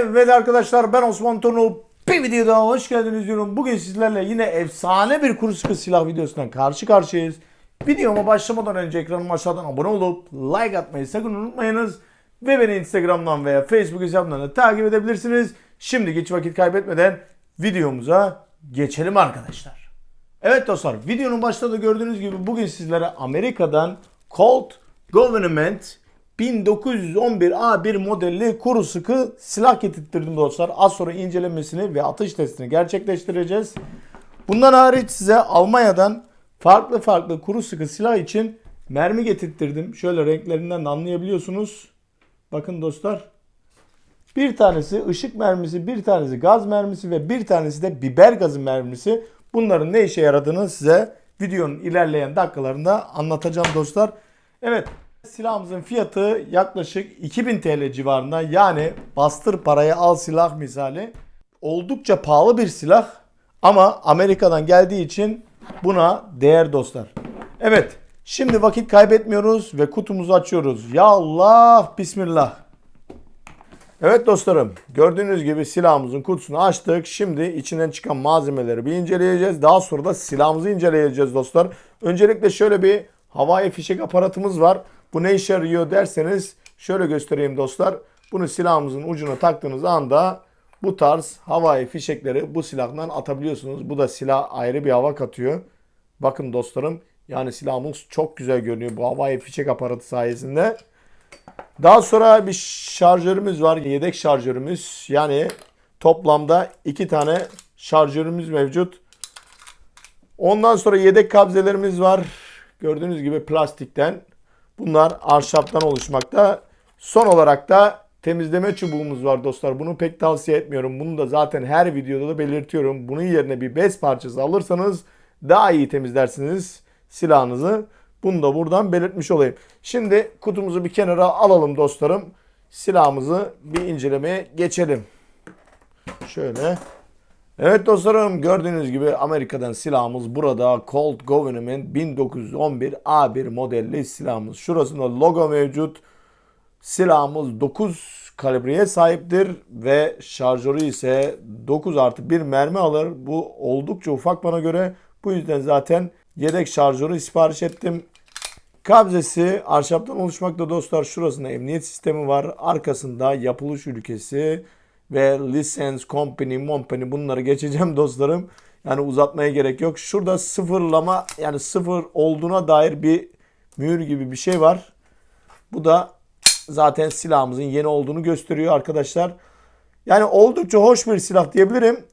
Evet arkadaşlar ben Osman Tonu. Bir video daha hoş geldiniz diyorum. Bugün sizlerle yine efsane bir kuru silah videosundan karşı karşıyayız. Videoma başlamadan önce ekranıma aşağıdan abone olup like atmayı sakın unutmayınız. Ve beni Instagram'dan veya Facebook hesabından da takip edebilirsiniz. Şimdi hiç vakit kaybetmeden videomuza geçelim arkadaşlar. Evet dostlar videonun başında da gördüğünüz gibi bugün sizlere Amerika'dan Colt Government 1911 A1 modelli kuru sıkı silah getirttirdim dostlar. Az sonra incelemesini ve atış testini gerçekleştireceğiz. Bundan hariç size Almanya'dan farklı farklı kuru sıkı silah için mermi getirttirdim. Şöyle renklerinden de anlayabiliyorsunuz. Bakın dostlar. Bir tanesi ışık mermisi, bir tanesi gaz mermisi ve bir tanesi de biber gazı mermisi. Bunların ne işe yaradığını size videonun ilerleyen dakikalarında anlatacağım dostlar. Evet silahımızın fiyatı yaklaşık 2000 TL civarında yani bastır parayı al silah misali. Oldukça pahalı bir silah ama Amerika'dan geldiği için buna değer dostlar. Evet şimdi vakit kaybetmiyoruz ve kutumuzu açıyoruz. Ya Allah bismillah. Evet dostlarım gördüğünüz gibi silahımızın kutusunu açtık. Şimdi içinden çıkan malzemeleri bir inceleyeceğiz. Daha sonra da silahımızı inceleyeceğiz dostlar. Öncelikle şöyle bir havai fişek aparatımız var. Bu ne işe yarıyor derseniz şöyle göstereyim dostlar. Bunu silahımızın ucuna taktığınız anda bu tarz havai fişekleri bu silahdan atabiliyorsunuz. Bu da silah ayrı bir hava katıyor. Bakın dostlarım yani silahımız çok güzel görünüyor bu havai fişek aparatı sayesinde. Daha sonra bir şarjörümüz var. Yedek şarjörümüz. Yani toplamda iki tane şarjörümüz mevcut. Ondan sonra yedek kabzelerimiz var. Gördüğünüz gibi plastikten. Bunlar ahşaptan oluşmakta. Son olarak da temizleme çubuğumuz var dostlar. Bunu pek tavsiye etmiyorum. Bunu da zaten her videoda da belirtiyorum. Bunun yerine bir bez parçası alırsanız daha iyi temizlersiniz silahınızı. Bunu da buradan belirtmiş olayım. Şimdi kutumuzu bir kenara alalım dostlarım. Silahımızı bir incelemeye geçelim. Şöyle. Evet dostlarım gördüğünüz gibi Amerika'dan silahımız burada. Colt Government 1911 A1 modelli silahımız. Şurasında logo mevcut. Silahımız 9 kalibreye sahiptir ve şarjörü ise 9 artı 1 mermi alır. Bu oldukça ufak bana göre. Bu yüzden zaten yedek şarjörü sipariş ettim. Kabzesi ahşaptan oluşmakta dostlar. Şurasında emniyet sistemi var. Arkasında yapılış ülkesi ve license company, company bunları geçeceğim dostlarım. Yani uzatmaya gerek yok. Şurada sıfırlama yani sıfır olduğuna dair bir mühür gibi bir şey var. Bu da zaten silahımızın yeni olduğunu gösteriyor arkadaşlar. Yani oldukça hoş bir silah diyebilirim.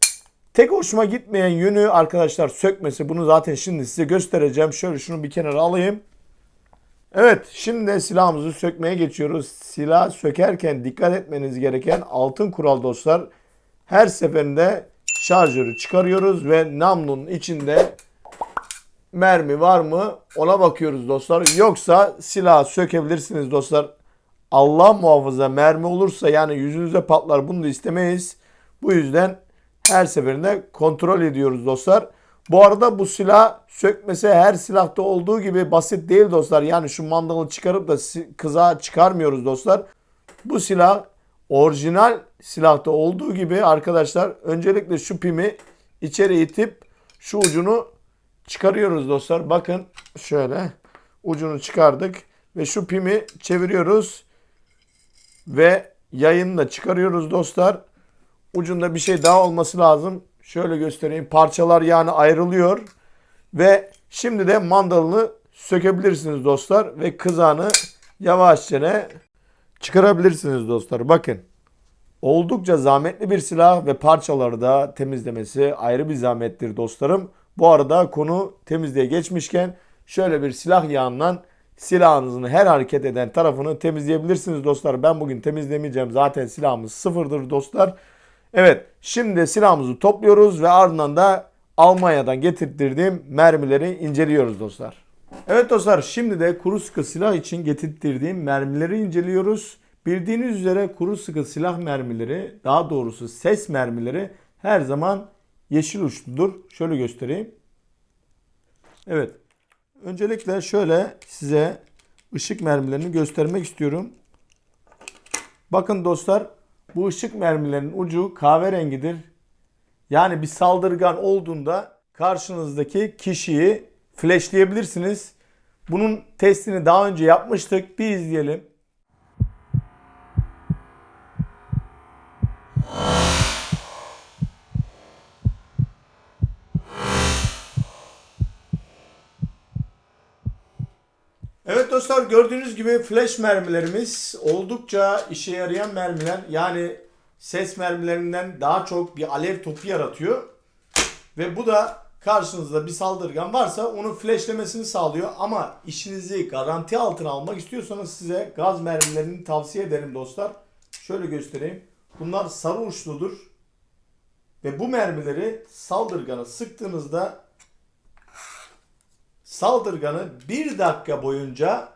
Tek hoşuma gitmeyen yönü arkadaşlar sökmesi. Bunu zaten şimdi size göstereceğim. Şöyle şunu bir kenara alayım. Evet şimdi silahımızı sökmeye geçiyoruz. Silah sökerken dikkat etmeniz gereken altın kural dostlar. Her seferinde şarjörü çıkarıyoruz ve namlunun içinde mermi var mı ona bakıyoruz dostlar. Yoksa silahı sökebilirsiniz dostlar. Allah muhafaza mermi olursa yani yüzünüze patlar bunu da istemeyiz. Bu yüzden her seferinde kontrol ediyoruz dostlar. Bu arada bu silah sökmesi her silahta olduğu gibi basit değil dostlar. Yani şu mandalı çıkarıp da kıza çıkarmıyoruz dostlar. Bu silah orijinal silahta olduğu gibi arkadaşlar öncelikle şu pimi içeri itip şu ucunu çıkarıyoruz dostlar. Bakın şöyle ucunu çıkardık ve şu pimi çeviriyoruz ve yayını da çıkarıyoruz dostlar. Ucunda bir şey daha olması lazım. Şöyle göstereyim. Parçalar yani ayrılıyor. Ve şimdi de mandalını sökebilirsiniz dostlar. Ve kızağını yavaşça çıkarabilirsiniz dostlar. Bakın. Oldukça zahmetli bir silah ve parçaları da temizlemesi ayrı bir zahmettir dostlarım. Bu arada konu temizliğe geçmişken şöyle bir silah yağından silahınızın her hareket eden tarafını temizleyebilirsiniz dostlar. Ben bugün temizlemeyeceğim. Zaten silahımız sıfırdır dostlar. Evet şimdi silahımızı topluyoruz ve ardından da Almanya'dan getirttirdiğim mermileri inceliyoruz dostlar. Evet dostlar şimdi de kuru sıkı silah için getirttirdiğim mermileri inceliyoruz. Bildiğiniz üzere kuru sıkı silah mermileri daha doğrusu ses mermileri her zaman yeşil uçludur. Şöyle göstereyim. Evet. Öncelikle şöyle size ışık mermilerini göstermek istiyorum. Bakın dostlar Bu ışık mermilerin ucu kahverengidir. Yani bir saldırgan olduğunda karşınızdaki kişiyi flashleyebilirsiniz. Bunun testini daha önce yapmıştık. Bir izleyelim. Evet dostlar gördüğünüz gibi flash mermilerimiz oldukça işe yarayan mermiler. Yani ses mermilerinden daha çok bir alev topu yaratıyor. Ve bu da karşınızda bir saldırgan varsa onu flashlemesini sağlıyor. Ama işinizi garanti altına almak istiyorsanız size gaz mermilerini tavsiye ederim dostlar. Şöyle göstereyim. Bunlar sarı uçludur. Ve bu mermileri saldırgana sıktığınızda saldırganı bir dakika boyunca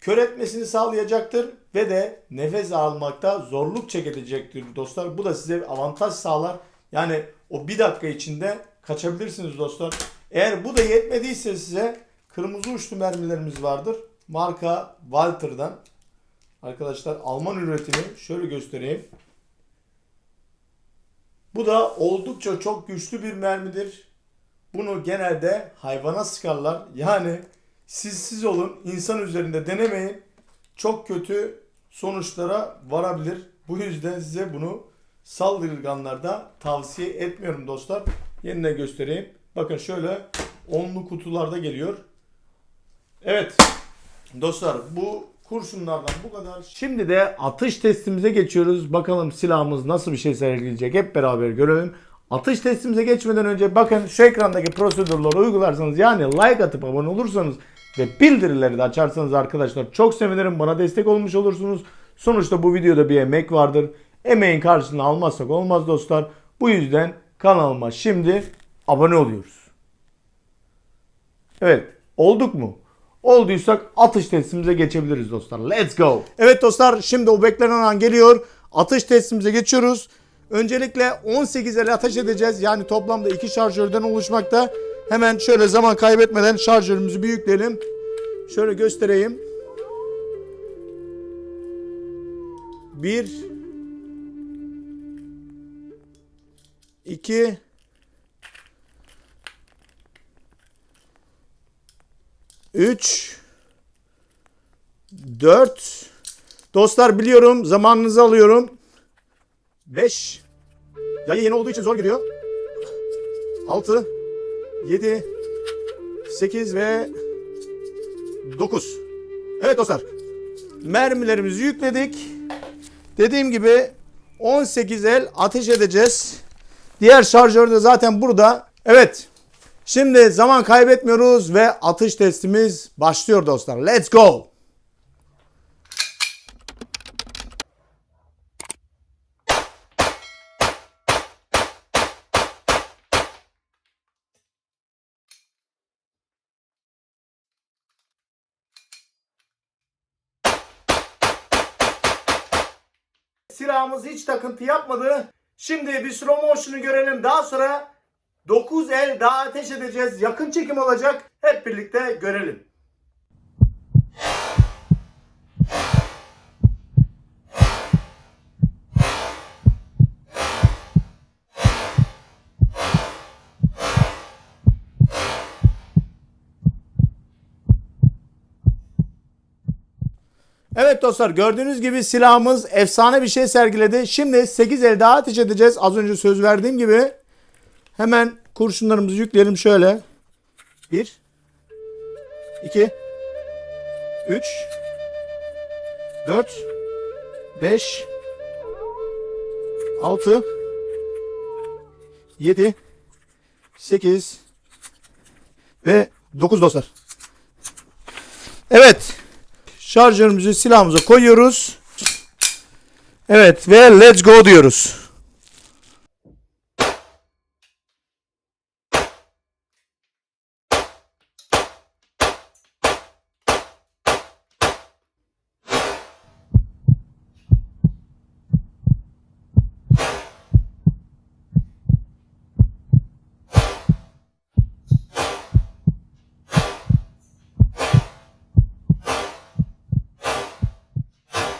kör etmesini sağlayacaktır ve de nefes almakta zorluk çekecektir dostlar. Bu da size bir avantaj sağlar. Yani o bir dakika içinde kaçabilirsiniz dostlar. Eğer bu da yetmediyse size kırmızı uçlu mermilerimiz vardır. Marka Walter'dan. Arkadaşlar Alman üretimi şöyle göstereyim. Bu da oldukça çok güçlü bir mermidir. Bunu genelde hayvana sıkarlar. Yani siz siz olun, insan üzerinde denemeyin. Çok kötü sonuçlara varabilir. Bu yüzden size bunu saldırganlarda tavsiye etmiyorum dostlar. Yenine göstereyim. Bakın şöyle onlu kutularda geliyor. Evet dostlar bu kurşunlardan bu kadar. Şimdi de atış testimize geçiyoruz. Bakalım silahımız nasıl bir şey sergileyecek hep beraber görelim. Atış testimize geçmeden önce bakın şu ekrandaki prosedürleri uygularsanız yani like atıp abone olursanız ve bildirileri de açarsanız arkadaşlar çok sevinirim. Bana destek olmuş olursunuz. Sonuçta bu videoda bir emek vardır. Emeğin karşılığını almazsak olmaz dostlar. Bu yüzden kanalıma şimdi abone oluyoruz. Evet olduk mu? Olduysak atış testimize geçebiliriz dostlar. Let's go. Evet dostlar şimdi o beklenen an geliyor. Atış testimize geçiyoruz. Öncelikle 18 el ateş edeceğiz. Yani toplamda iki şarjörden oluşmakta. Hemen şöyle zaman kaybetmeden şarjörümüzü büyükleyelim. Şöyle göstereyim. 1 2 3 4 Dostlar biliyorum zamanınızı alıyorum. 5 Yayı yeni olduğu için zor gidiyor. 6 7 8 ve 9 Evet dostlar. Mermilerimizi yükledik. Dediğim gibi 18 el ateş edeceğiz. Diğer şarjör de zaten burada. Evet. Şimdi zaman kaybetmiyoruz ve atış testimiz başlıyor dostlar. Let's go. Silahımız hiç takıntı yapmadı. Şimdi bir slow motion'u görelim. Daha sonra 9 el daha ateş edeceğiz. Yakın çekim olacak. Hep birlikte görelim. Evet dostlar gördüğünüz gibi silahımız efsane bir şey sergiledi. Şimdi 8 el daha ateş edeceğiz. Az önce söz verdiğim gibi. Hemen kurşunlarımızı yükleyelim şöyle. 1 2 3 4 5 6 7 8 ve 9 dostlar. Evet. Şarjörümüzü silahımıza koyuyoruz. Evet ve let's go diyoruz.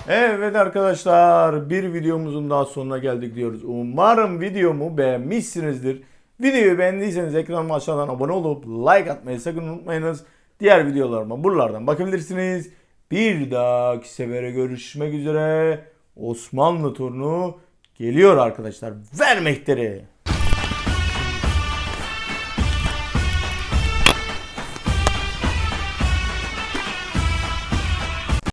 Evet arkadaşlar bir videomuzun daha sonuna geldik diyoruz. Umarım videomu beğenmişsinizdir. Videoyu beğendiyseniz ekranıma aşağıdan abone olup like atmayı sakın unutmayınız. Diğer videolarıma buralardan bakabilirsiniz. Bir dahaki sefere görüşmek üzere. Osmanlı turnu geliyor arkadaşlar. Vermekleri.